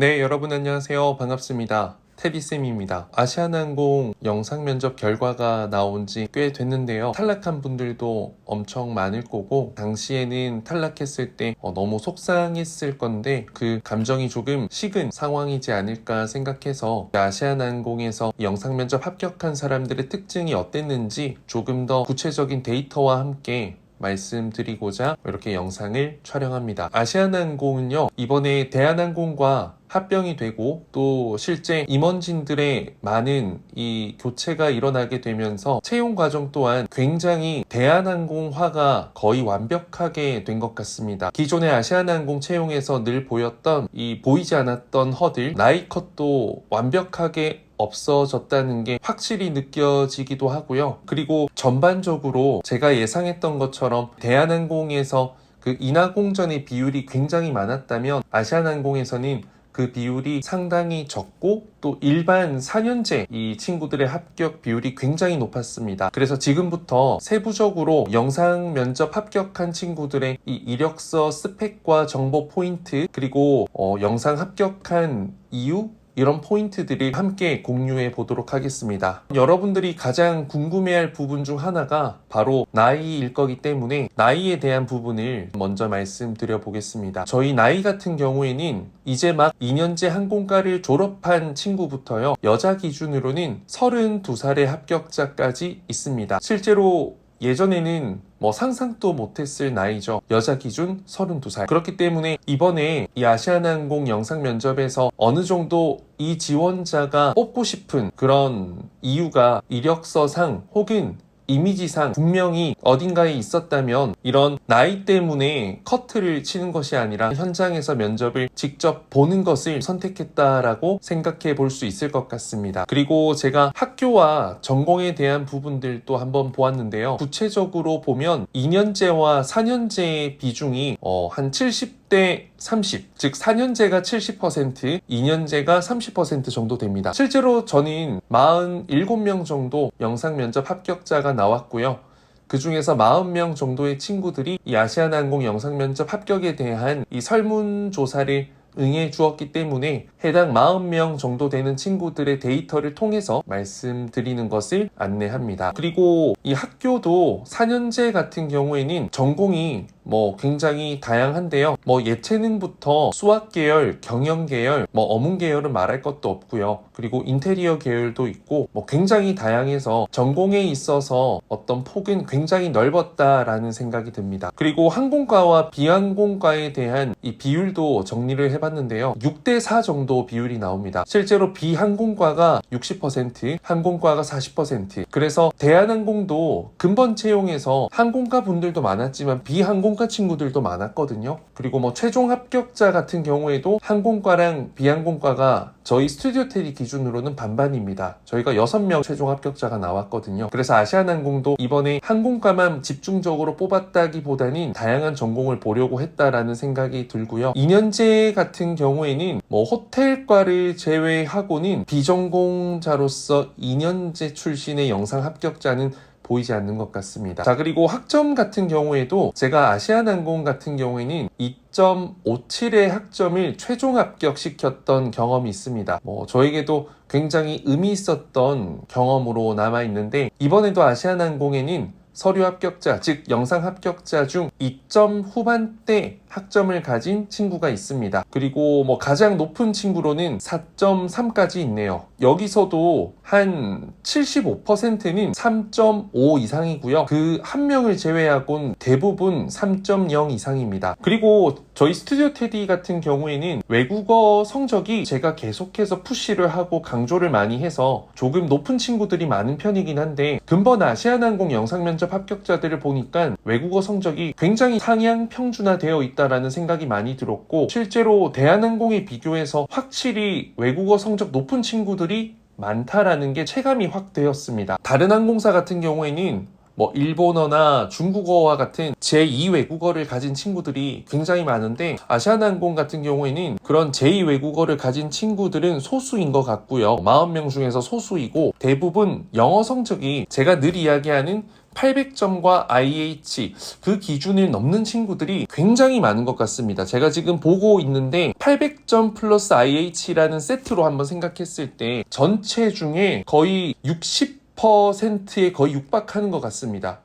네, 여러분 안녕하세요. 반갑습니다. 테디쌤입니다. 아시아나항공 영상 면접 결과가 나온 지 꽤 됐는데요. 탈락한 분들도 엄청 많을 거고, 당시에는 탈락했을 때 어, 너무 속상했을 건데, 그 감정이 조금 식은 상황이지 않을까 생각해서 아시아나항공에서 영상 면접 합격한 사람들의 특징이 어땠는지 조금 더 구체적인 데이터와 함께 말씀드리고자 이렇게 영상을 촬영합니다. 아시아나항공은요, 이번에 대한항공과 합병이 되고 또 실제 임원진들의 많은 이 교체가 일어나게 되면서 채용 과정 또한 굉장히 대한항공화가 거의 완벽하게 된 것 같습니다. 기존의 아시아나항공 채용에서 늘 보였던 이 보이지 않았던 허들, 나이 컷도 완벽하게 없어졌다는 게 확실히 느껴지기도 하고요. 그리고 전반적으로 제가 예상했던 것처럼 대한항공에서 그 인하공전의 비율이 굉장히 많았다면 아시아나항공에서는 그 비율이 상당히 적고 또 일반 4년제 이 친구들의 합격 비율이 굉장히 높았습니다. 그래서 지금부터 세부적으로 영상 면접 합격한 친구들의 이 이력서 스펙과 정보 포인트 그리고 어, 영상 합격한 이유 이런 포인트들이 함께 공유해 보도록 하겠습니다. 여러분들이 가장 궁금해할 부분 중 하나가 바로 나이일 거기 때문에 나이에 대한 부분을 먼저 말씀드려 보겠습니다. 저희 나이 같은 경우에는 이제 막 2년제 항공과를 졸업한 친구부터요. 여자 기준으로는 32살의 합격자까지 있습니다. 실제로 예전에는 뭐 상상도 못했을 나이죠. 여자 기준 32살. 그렇기 때문에 이번에 이 아시아나항공 영상 면접에서 어느 정도 이 지원자가 뽑고 싶은 그런 이유가 이력서상 혹은 이미지상 분명히 어딘가에 있었다면 이런 나이 때문에 커트를 치는 것이 아니라 현장에서 면접을 직접 보는 것을 선택했다라고 생각해 볼 수 있을 것 같습니다. 그리고 제가 학교와 전공에 대한 부분들도 한번 보았는데요. 구체적으로 보면 2년제와 4년제의 비중이 어, 한70 대 30, 즉 4년제가 70%, 2년제가 30% 정도 됩니다. 실제로 저는 47명 정도 영상 면접 합격자가 나왔고요. 그 중에서 40명 정도의 친구들이 이 아시아나항공 영상 면접 합격에 대한 이 설문조사를 응해 주었기 때문에 해당 40명 정도 되는 친구들의 데이터를 통해서 말씀드리는 것을 안내합니다. 그리고 이 학교도 4년제 같은 경우에는 전공이 뭐 굉장히 다양한데요. 뭐 예체능부터 수학 계열, 경영 계열, 뭐 어문 계열은 말할 것도 없고요. 그리고 인테리어 계열도 있고 뭐 굉장히 다양해서 전공에 있어서 어떤 폭은 굉장히 넓었다라는 생각이 듭니다. 그리고 항공과와 비항공과에 대한 이 비율도 정리를 해봤는데요. 6대 4 정도 비율이 나옵니다. 실제로 비항공과가 60%, 항공과가 40%. 그래서 대한항공도 근본 채용에서 항공과 분들도 많았지만 비항공과 친구들도 많았거든요. 그리고 뭐 최종 합격자 같은 경우에도 항공과랑 비항공과가 저희 스튜디오 테리 기준으로는 반반입니다. 저희가 6명 최종 합격자가 나왔거든요. 그래서 아시아나항공도 이번에 항공과만 집중적으로 뽑았다기보다는 다양한 전공을 보려고 했다라는 생각이 들고요. 2년제 같은 경우에는 뭐 호텔과를 제외하고는 비전공자로서 2년제 출신의 영상 합격자는 보이지 않는 것 같습니다. 자, 그리고 학점 같은 경우에도 제가 아시아나항공 같은 경우에는 2.57의 학점을 최종 합격시켰던 경험이 있습니다. 뭐, 저에게도 굉장히 의미 있었던 경험으로 남아있는데, 이번에도 아시아나항공에는 서류 합격자, 즉 영상 합격자 중 2점 후반대 학점을 가진 친구가 있습니다. 그리고 뭐 가장 높은 친구로는 4.3까지 있네요. 여기서도 한 75%는 3.5 이상이고요. 그 한 명을 제외하곤 대부분 3.0 이상입니다. 그리고 저희 스튜디오 테디 같은 경우에는 외국어 성적이 제가 계속해서 푸시를 하고 강조를 많이 해서 조금 높은 친구들이 많은 편이긴 한데 근본 아시아나항공 영상 면접 합격자들을 보니까 외국어 성적이 굉장히 상향 평준화되어 있다라는 생각이 많이 들었고 실제로 대한항공에 비교해서 확실히 외국어 성적 높은 친구들이 많다라는 게 체감이 확 되었습니다. 다른 항공사 같은 경우에는 뭐 일본어나 중국어와 같은 제2 외국어를 가진 친구들이 굉장히 많은데 아시아나항공 같은 경우에는 그런 제2 외국어를 가진 친구들은 소수인 것 같고요. 40명 중에서 소수이고 대부분 영어 성적이 제가 늘 이야기하는 800점과 IH 그 기준을 넘는 친구들이 굉장히 많은 것 같습니다. 제가 지금 보고 있는데 800점 플러스 IH라는 세트로 한번 생각했을 때 전체 중에 거의 60% 에 거의 육박하는 것 같습니다.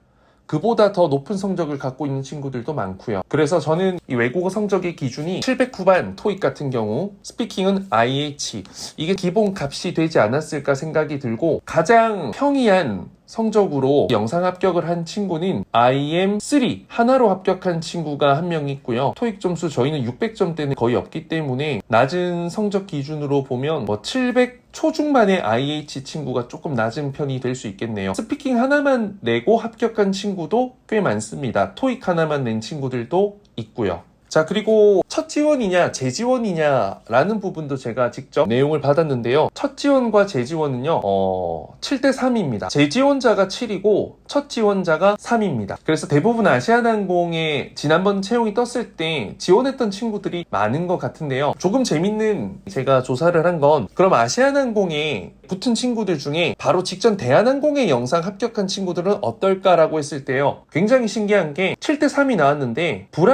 그보다 더 높은 성적을 갖고 있는 친구들도 많고요. 그래서 저는 이 외국어 성적의 기준이 709반 토익 같은 경우 스피킹은 IH 이게 기본 값이 되지 않았을까 생각이 들고 가장 평이한 성적으로 영상 합격을 한 친구는 IM3 하나로 합격한 친구가 한 명 있고요. 토익 점수 저희는 600점대는 거의 없기 때문에 낮은 성적 기준으로 보면 뭐 700 초중반의 IH 친구가 조금 낮은 편이 될 수 있겠네요. 스피킹 하나만 내고 합격한 친구도 꽤 많습니다. 토익 하나만 낸 친구들도 있고요. 자, 그리고 첫 지원이냐, 재지원이냐, 라는 부분도 제가 직접 내용을 받았는데요. 첫 지원과 재지원은요, 어, 7대 3입니다. 재지원자가 7이고, 첫 지원자가 3입니다. 그래서 대부분 아시아나항공에 지난번 채용이 떴을 때 지원했던 친구들이 많은 것 같은데요. 조금 재밌는 제가 조사를 한 건, 그럼 아시아나항공에 붙은 친구들 중에 바로 직전 대한항공에 영상 합격한 친구들은 어떨까라고 했을 때요. 굉장히 신기한 게 7대 3이 나왔는데, 불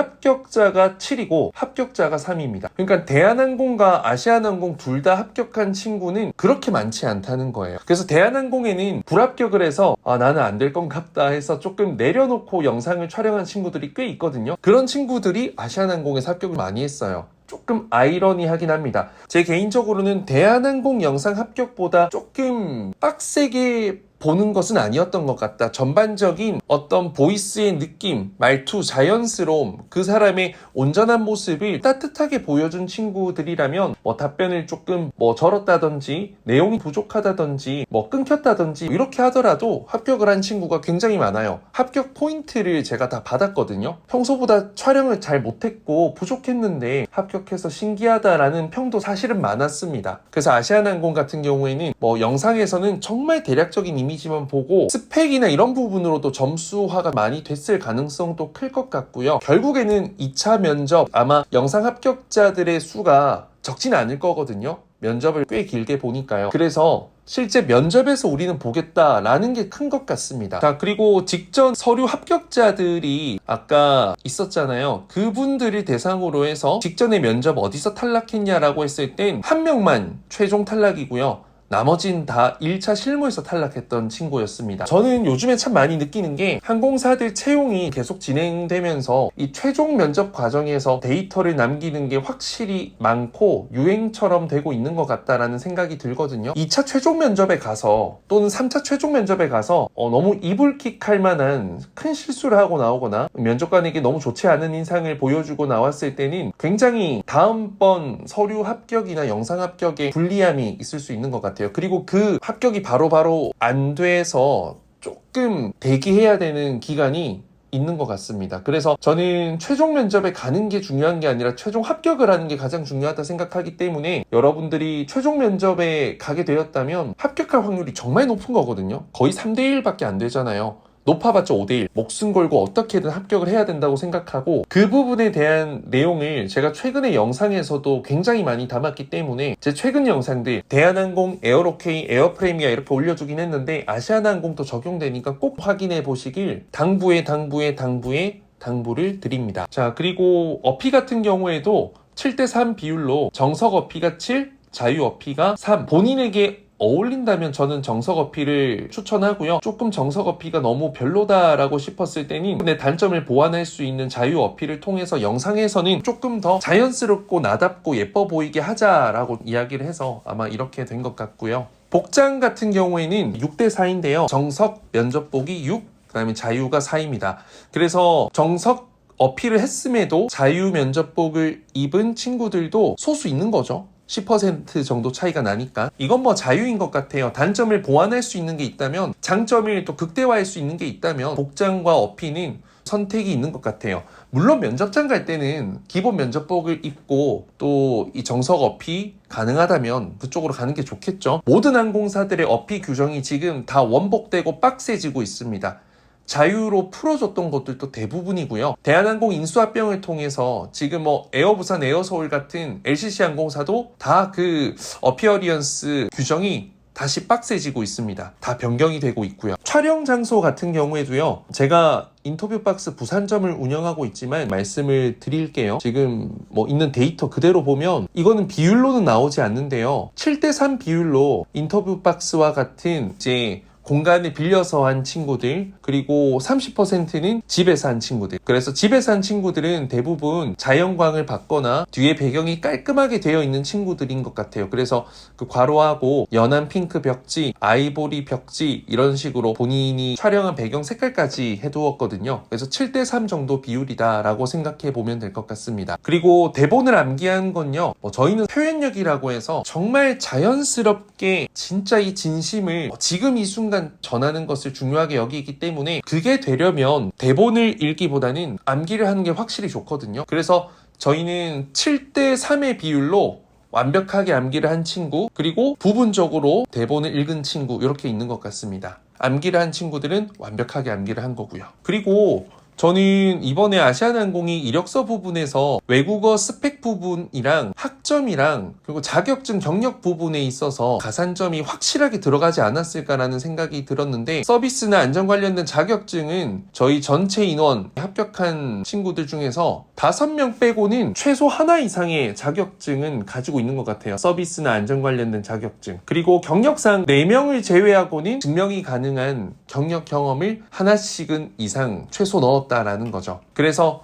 합격자가 7이고 합격자가 3입니다. 그러니까 대한항공과 아시아나항공 둘 다 합격한 친구는 그렇게 많지 않다는 거예요. 그래서 대한항공에는 불합격을 해서 아 나는 안 될 건 같다 해서 조금 내려놓고 영상을 촬영한 친구들이 꽤 있거든요. 그런 친구들이 아시아나항공에서 합격을 많이 했어요. 조금 아이러니하긴 합니다. 제 개인적으로는 대한항공 영상 합격보다 조금 빡세게 보는 것은 아니었던 것 같다. 전반적인 어떤 보이스의 느낌, 말투, 자연스러움, 그 사람의 온전한 모습을 따뜻하게 보여준 친구들이라면 뭐 답변을 조금 뭐 절었다든지 내용이 부족하다든지 뭐 끊겼다든지 이렇게 하더라도 합격을 한 친구가 굉장히 많아요. 합격 포인트를 제가 다 받았거든요. 평소보다 촬영을 잘 못했고 부족했는데 합격해서 신기하다라는 평도 사실은 많았습니다. 그래서 아시아나항공 같은 경우에는 뭐 영상에서는 정말 대략적인 이미지만 보고 스펙이나 이런 부분으로 도 점수화가 많이 됐을 가능성도 클 것 같고요. 결국에는 2차 면접 아마 영상 합격자들의 수가 적진 않을 거거든요. 면접을 꽤 길게 보니까요. 그래서 실제 면접에서 우리는 보겠다라는 게 큰 것 같습니다. 자, 그리고 직전 서류 합격자들이 아까 있었잖아요. 그분들을 대상으로 해서 직전에 면접 어디서 탈락했냐라고 했을 땐 한 명만 최종 탈락이고요. 나머진 다 1차 실무에서 탈락했던 친구였습니다. 저는 요즘에 참 많이 느끼는 게 항공사들 채용이 계속 진행되면서 이 최종 면접 과정에서 데이터를 남기는 게 확실히 많고 유행처럼 되고 있는 것 같다라는 생각이 들거든요. 2차 최종 면접에 가서 또는 3차 최종 면접에 가서 어, 너무 이불킥 할 만한 큰 실수를 하고 나오거나 면접관에게 너무 좋지 않은 인상을 보여주고 나왔을 때는 굉장히 다음번 서류 합격이나 영상 합격에 불리함이 있을 수 있는 것 같아요. 그리고 그 합격이 바로 바로 안 돼서 조금 대기해야 되는 기간이 있는 것 같습니다. 그래서 저는 최종 면접에 가는 게 중요한 게 아니라 최종 합격을 하는 게 가장 중요하다 생각하기 때문에 여러분들이 최종 면접에 가게 되었다면 합격할 확률이 정말 높은 거거든요. 거의 3대1밖에 안 되잖아요. 높아봤자 5대1 목숨 걸고 어떻게든 합격을 해야 된다고 생각하고 그 부분에 대한 내용을 제가 최근에 영상에서도 굉장히 많이 담았기 때문에 제 최근 영상들 대한항공, 에어로케이, 에어프레미아 이렇게 올려주긴 했는데 아시아나항공도 적용되니까 꼭 확인해 보시길 당부에 당부에 당부에 당부를 드립니다. 자 그리고 어피 같은 경우에도 7대3 비율로 정석 어피가 7, 자유 어피가 3 본인에게 어울린다면 저는 정석 어피를 추천하고요. 조금 정석 어피가 너무 별로다라고 싶었을 때는 내 단점을 보완할 수 있는 자유 어피를 통해서 영상에서는 조금 더 자연스럽고 나답고 예뻐 보이게 하자라고 이야기를 해서 아마 이렇게 된 것 같고요. 복장 같은 경우에는 6대 4인데요. 정석 면접복이 6, 그다음에 자유가 4입니다. 그래서 정석 어필을 했음에도 자유 면접복을 입은 친구들도 소수 있는 거죠. 10% 정도 차이가 나니까 이건 뭐 자유인 것 같아요. 단점을 보완할 수 있는 게 있다면 장점을 또 극대화할 수 있는 게 있다면 복장과 어피는 선택이 있는 것 같아요. 물론 면접장 갈 때는 기본 면접복을 입고 또 이 정석 어피 가능하다면 그쪽으로 가는 게 좋겠죠. 모든 항공사들의 어피 규정이 지금 다 원복되고 빡세지고 있습니다. 자유로 풀어줬던 것들도 대부분이고요. 대한항공 인수합병을 통해서 지금 뭐 에어부산, 에어서울 같은 LCC 항공사도 다 그 어피어리언스 규정이 다시 빡세지고 있습니다. 다 변경이 되고 있고요. 촬영 장소 같은 경우에도요. 제가 인터뷰 박스 부산점을 운영하고 있지만 말씀을 드릴게요. 지금 뭐 있는 데이터 그대로 보면 이거는 비율로는 나오지 않는데요. 7대3 비율로 인터뷰 박스와 같은 이제 공간을 빌려서 한 친구들 그리고 30%는 집에서 한 친구들. 그래서 집에서 한 친구들은 대부분 자연광을 받거나 뒤에 배경이 깔끔하게 되어 있는 친구들인 것 같아요. 그래서 그 괄호하고 연한 핑크 벽지 아이보리 벽지 이런 식으로 본인이 촬영한 배경 색깔까지 해두었거든요. 그래서 7대3 정도 비율이다 라고 생각해 보면 될 것 같습니다. 그리고 대본을 암기한 건요. 뭐 저희는 표현력이라고 해서 정말 자연스럽게 진짜 이 진심을 지금 이 순간 전하는 것을 중요하게 여기기 때문에 그게 되려면 대본을 읽기보다는 암기를 하는 게 확실히 좋거든요. 그래서 저희는 7대 3의 비율로 완벽하게 암기를 한 친구, 그리고 부분적으로 대본을 읽은 친구, 이렇게 있는 것 같습니다. 암기를 한 친구들은 완벽하게 암기를 한 거고요. 그리고 저는 이번에 아시아나항공이 이력서 부분에서 외국어 스펙 부분이랑 학점이랑 그리고 자격증 경력 부분에 있어서 가산점이 확실하게 들어가지 않았을까라는 생각이 들었는데 서비스나 안전 관련된 자격증은 저희 전체 인원 합격한 친구들 중에서 5명 빼고는 최소 하나 이상의 자격증은 가지고 있는 것 같아요. 서비스나 안전 관련된 자격증. 그리고 경력상 4명을 제외하고는 증명이 가능한 경력 경험을 하나씩은 이상 최소 넣었 다라는 거죠. 그래서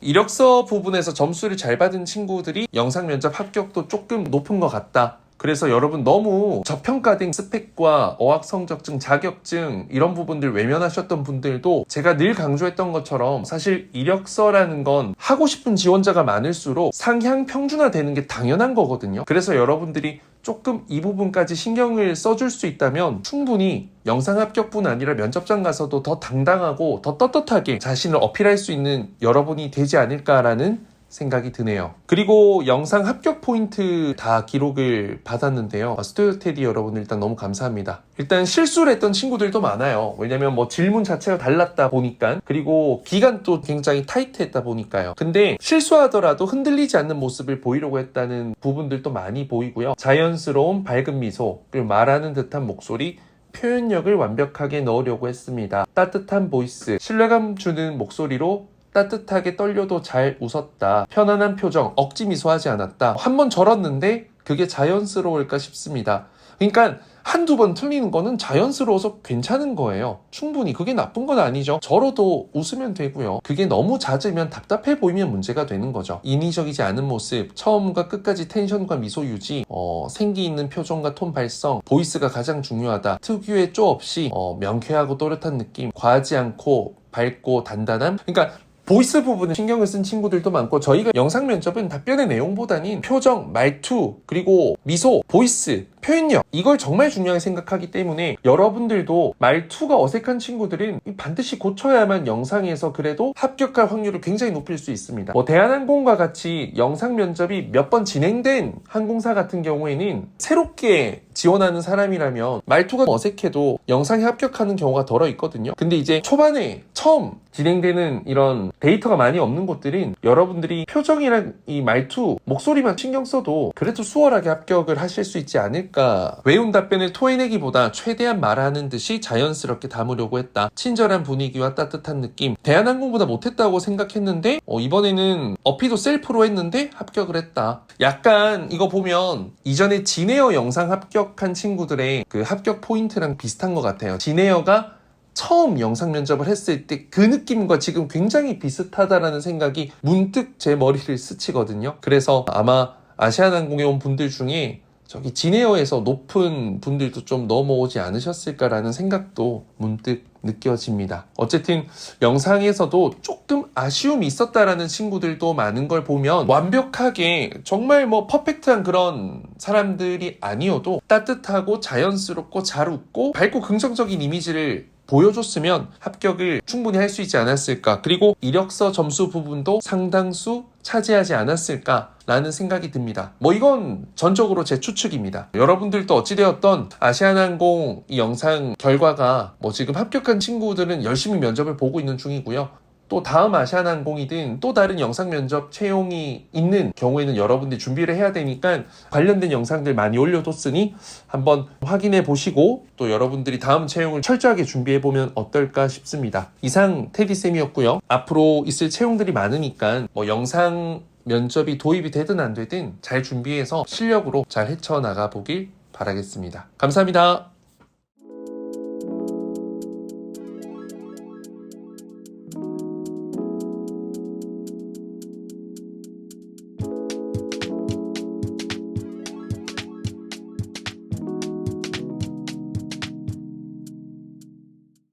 이력서 부분에서 점수를 잘 받은 친구들이 영상 면접 합격도 조금 높은 것 같다. 그래서 여러분 너무 저평가된 스펙과 어학 성적증, 자격증 이런 부분들 외면하셨던 분들도 제가 늘 강조했던 것처럼 사실 이력서라는 건 하고 싶은 지원자가 많을수록 상향 평준화 되는 게 당연한 거거든요. 그래서 여러분들이 조금 이 부분까지 신경을 써줄 수 있다면 충분히 영상 합격뿐 아니라 면접장 가서도 더 당당하고 더 떳떳하게 자신을 어필할 수 있는 여러분이 되지 않을까라는 생각이 드네요. 그리고 영상 합격 포인트 다 기록을 받았는데요. 아, 스튜디오 테디 여러분 일단 너무 감사합니다. 일단 실수를 했던 친구들도 많아요. 왜냐면 뭐 질문 자체가 달랐다 보니까 그리고 기간도 굉장히 타이트했다 보니까요. 근데 실수하더라도 흔들리지 않는 모습을 보이려고 했다는 부분들도 많이 보이고요. 자연스러운 밝은 미소 그리고 말하는 듯한 목소리 표현력을 완벽하게 넣으려고 했습니다. 따뜻한 보이스, 신뢰감 주는 목소리로 따뜻하게 떨려도 잘 웃었다. 편안한 표정, 억지 미소하지 않았다. 한 번 절었는데 그게 자연스러울까 싶습니다. 그러니까 한두 번 틀리는 거는 자연스러워서 괜찮은 거예요. 충분히. 그게 나쁜 건 아니죠. 저러도 웃으면 되고요. 그게 너무 잦으면 답답해 보이면 문제가 되는 거죠. 인위적이지 않은 모습, 처음과 끝까지 텐션과 미소 유지, 어, 생기 있는 표정과 톤 발성, 보이스가 가장 중요하다. 특유의 쪼 없이 어, 명쾌하고 또렷한 느낌, 과하지 않고 밝고 단단함. 그러니까 보이스 부분에 신경을 쓴 친구들도 많고 저희가 영상 면접은 답변의 내용보다는 표정, 말투, 그리고 미소, 보이스, 표현력 이걸 정말 중요하게 생각하기 때문에 여러분들도 말투가 어색한 친구들은 반드시 고쳐야만 영상에서 그래도 합격할 확률을 굉장히 높일 수 있습니다. 뭐 대한항공과 같이 영상 면접이 몇 번 진행된 항공사 같은 경우에는 새롭게 지원하는 사람이라면 말투가 어색해도 영상에 합격하는 경우가 덜어 있거든요. 근데 이제 초반에 처음 진행되는 이런 데이터가 많이 없는 곳들은 여러분들이 표정이랑 이 말투, 목소리만 신경 써도 그래도 수월하게 합격을 하실 수 있지 않을까. 외운 답변을 토해내기보다 최대한 말하는 듯이 자연스럽게 담으려고 했다. 친절한 분위기와 따뜻한 느낌. 대한항공보다 못했다고 생각했는데 어, 이번에는 어피도 셀프로 했는데 합격을 했다. 약간 이거 보면 이전에 진에어 영상 합격한 친구들의 그 합격 포인트랑 비슷한 것 같아요. 진에어가 처음 영상 면접을 했을 때 그 느낌과 지금 굉장히 비슷하다라는 생각이 문득 제 머리를 스치거든요. 그래서 아마 아시아나항공에 온 분들 중에 저기 진에어에서 높은 분들도 좀 넘어오지 않으셨을까라는 생각도 문득 느껴집니다. 어쨌든 영상에서도 조금 아쉬움이 있었다라는 친구들도 많은 걸 보면 완벽하게 정말 뭐 퍼펙트한 그런 사람들이 아니어도 따뜻하고 자연스럽고 잘 웃고 밝고 긍정적인 이미지를 보여줬으면 합격을 충분히 할 수 있지 않았을까. 그리고 이력서 점수 부분도 상당수 차지하지 않았을까. 라는 생각이 듭니다. 뭐 이건 전적으로 제 추측입니다. 여러분들도 어찌되었던 아시아나항공 이 영상 결과가 뭐 지금 합격한 친구들은 열심히 면접을 보고 있는 중이고요. 또 다음 아시아나항공이든 또 다른 영상 면접 채용이 있는 경우에는 여러분들이 준비를 해야 되니까 관련된 영상들 많이 올려뒀으니 한번 확인해 보시고 또 여러분들이 다음 채용을 철저하게 준비해 보면 어떨까 싶습니다. 이상 테디쌤이었고요. 앞으로 있을 채용들이 많으니까 뭐 영상 면접이 도입이 되든 안 되든 잘 준비해서 실력으로 잘 헤쳐나가 보길 바라겠습니다. 감사합니다.